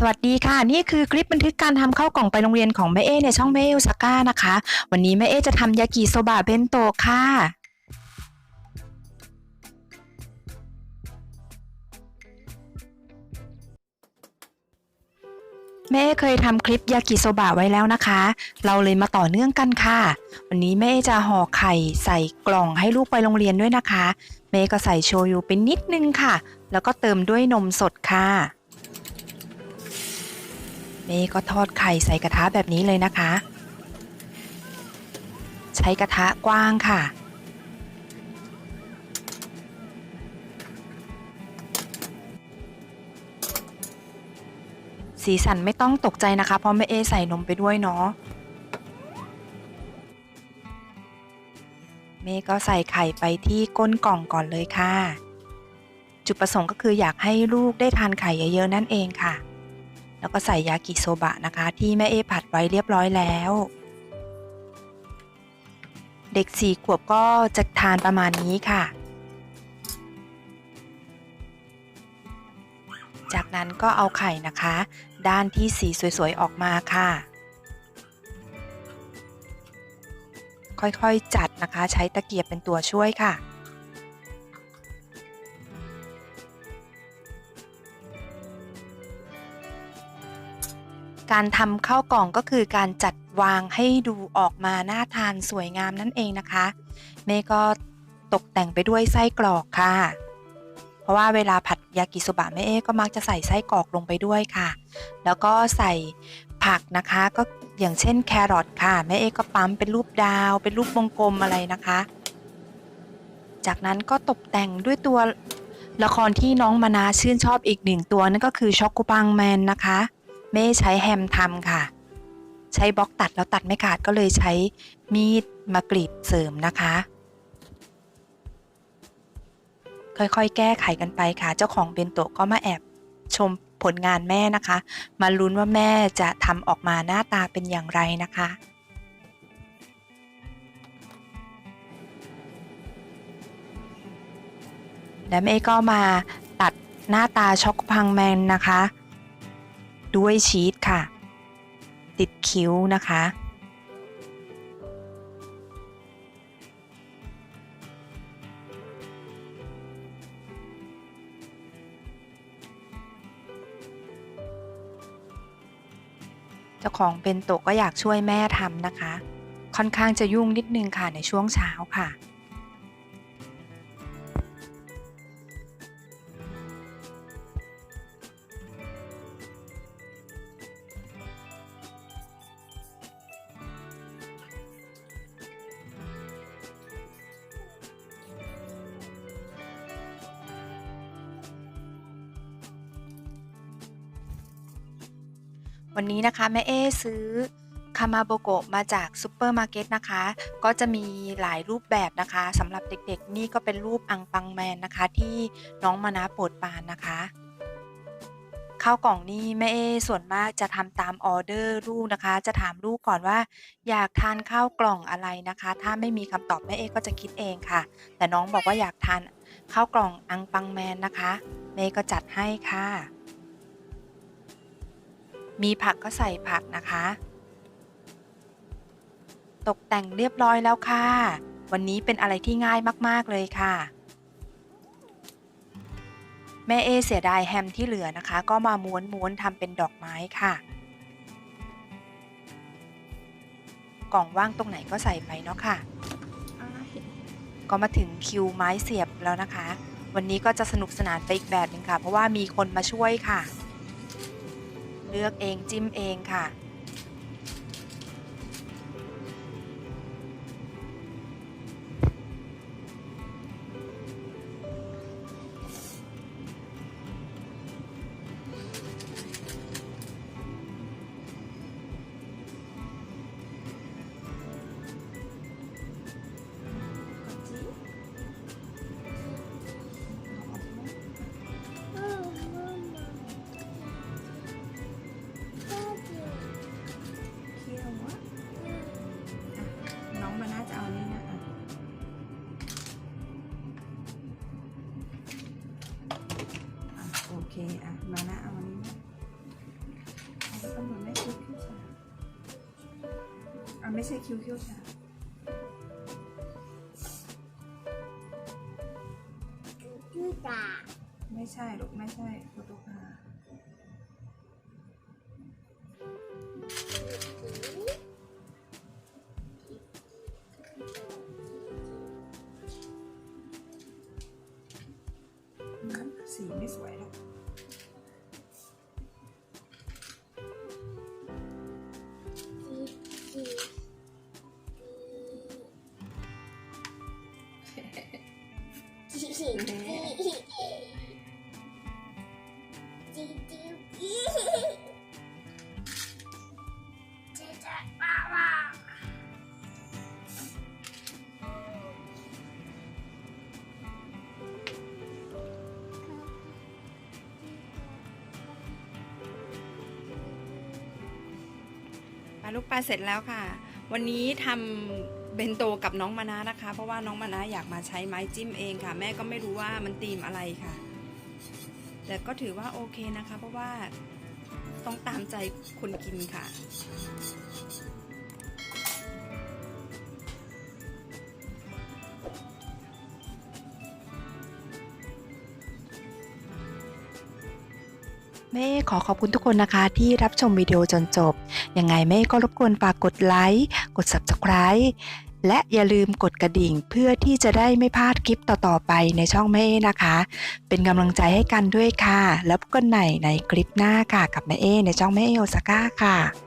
สวัสดีค่ะ นี่คือคลิปบันทึกการทำข้าวกล่องไปโรงเรียนของแม่เอในช่องแม่เอลซาก้านะคะ วันนี้แม่เอจะทำยากิโซบะเบนโตค่ะ แม่เอเคยทำคลิปยากิโซบะไว้แล้วนะคะ เราเลยมาต่อเนื่องกันค่ะ วันนี้แม่จะห่อไข่ใส่กล่องให้ลูกไปโรงเรียนด้วยนะคะ แม่ก็ใส่โชยุไปนิดนึงค่ะ แล้วก็เติมด้วยนมสดค่ะ เมย์ก็ทอดไข่ใส่กระทะแบบนี้เลยนะคะ ใช้กระทะกว้างค่ะ สีสันไม่ต้องตกใจนะคะ เพราะแม่เอใส่นมไปด้วยเนาะเมย์ก็ใส่ไข่ไปที่ก้นกล่องก่อนเลยค่ะ จุดประสงค์ก็คืออยากให้ลูกได้ทานไข่เยอะๆนั่นเองค่ะ แล้วก็ใส่ยากิโซบะนะคะ ที่แม่เอผัดไว้เรียบร้อยแล้ว เด็กสี่ขวบก็จะทานประมาณนี้ค่ะ จากนั้นก็เอาไข่นะคะ ด้านที่สีสวยๆออกมาค่ะ ค่อยๆจัดนะคะ ใช้ตะเกียบเป็นตัวช่วยค่ะ การทำข้าวกล่องก็คือการจัดวางให้ดูออกมาน่าทานสวยงามนั่นเองนะคะเมย์ก็ตกแต่งไปด้วยไส้กรอกค่ะ เพราะว่าเวลาผัดยากิโซบะแม่เอ๊ก็มักจะใส่ไส้กรอกลงไปด้วยค่ะ แล้วก็ใส่ผักนะคะก็อย่างเช่นแครอทค่ะแม่เอ๊ก็ปั๊มเป็นรูปดาว เป็นรูปวงกลมอะไรนะคะ จากนั้นก็ตกแต่งด้วยตัวละครที่น้องมานาชื่นชอบอีกหนึ่งตัวนั่นก็คือช็อกโกปังแมนนะคะ ม่ใช้แฮมทำค่ะ ใช้บล็อกตัดแล้วตัดไม่ขาดก็เลยใช้มีดมากรีดเสริมนะคะ ค่อยๆ แก้ไขกันไปค่ะ เจ้าของเบนโตะก็มาแอบชมผลงานแม่นะคะ มาลุ้นว่าแม่จะทำออกมาหน้าตาเป็นอย่างไรนะคะและแม่ก็มาตัดหน้าตาช็อกโกพังแมนนะคะ ด้วยชีสค่ะ ติดคิ้วนะคะ เจ้าของเป็นโตก็อยากช่วยแม่ทำนะคะ ค่อนข้างจะยุ่งนิดนึงค่ะในช่วงเช้าค่ะ วันนี้นะคะแม่เอซื้อคามาโบโกะมาจากซูเปอร์มาร์เก็ตนะคะ ก็จะมีหลายรูปแบบนะคะสำหรับเด็กๆ นี่ก็เป็นรูปอังปังแมนนะคะ ที่น้องมานะโปรดปานนะคะข้าวกล่องนี่แม่เอส่วนมากจะทำตามออเดอร์ลูกนะคะ จะถามลูกก่อนว่า อยากทานข้าวกล่องอะไรนะคะ ถ้าไม่มีคำตอบแม่เอก็จะคิดเองค่ะ แต่น้องบอกว่าอยากทานข้าวกล่องอังปังแมนนะคะแม่ก็จัดให้ค่ะ มีผักก็ใส่ผักนะคะ ตกแต่งเรียบร้อยแล้วค่ะ วันนี้เป็นอะไรที่ง่ายมากๆเลยค่ะ แม่เอเสียดายแฮมที่เหลือนะคะ ก็มาม้วนๆทำเป็นดอกไม้ค่ะ กล่องว่างตรงไหนก็ใส่ไปเนาะค่ะ ก็มาถึงคิวไม้เสียบแล้วนะคะ วันนี้ก็จะสนุกสนานไปอีกแบบหนึงค่ะ เพราะว่ามีคนมาช่วยค่ะ ลือกเองจิ้มเองค่ะ มานะเอาอันนี้นะอันนี้ก็มืนไม่คิ้วคิ้วชาอะไม่ใช่คิ้วคิ้วชาคิ้วชาไม่ใช่ลูกไม่ใช่โฟโตคาสีไม่สวยหรอก จีจีจีจีจีจีจีจ้าว้าปลาลูกปลาเสร็จแล้วค่ะ วันนี้ทำ เบนโตกับน้องมานะนะคะ เพราะว่าน้องมานะอยากมาใช้ไม้จิ้มเองค่ะ แม่ก็ไม่รู้ว่ามันตีมอะไรค่ะ แต่ก็ถือว่าโอเคนะคะ เพราะว่าต้องตามใจคนกินค่ะเม่ขอขอบคุณทุกคนนะคะที่รับชมวิดีโอจนจบ ยังไงเม่ก็รบกวนฝากกดไลค์ กด Subscribe และอย่าลืมกดกระดิ่งเพื่อที่จะได้ไม่พลาดคลิปต่อๆไปในช่องแม่เอนะคะ เป็นกำลังใจให้กันด้วยค่ะ แล้วพบกันใหม่ในคลิปหน้าค่ะกับแม่เอในช่องแม่เอโอซาก้าค่ะ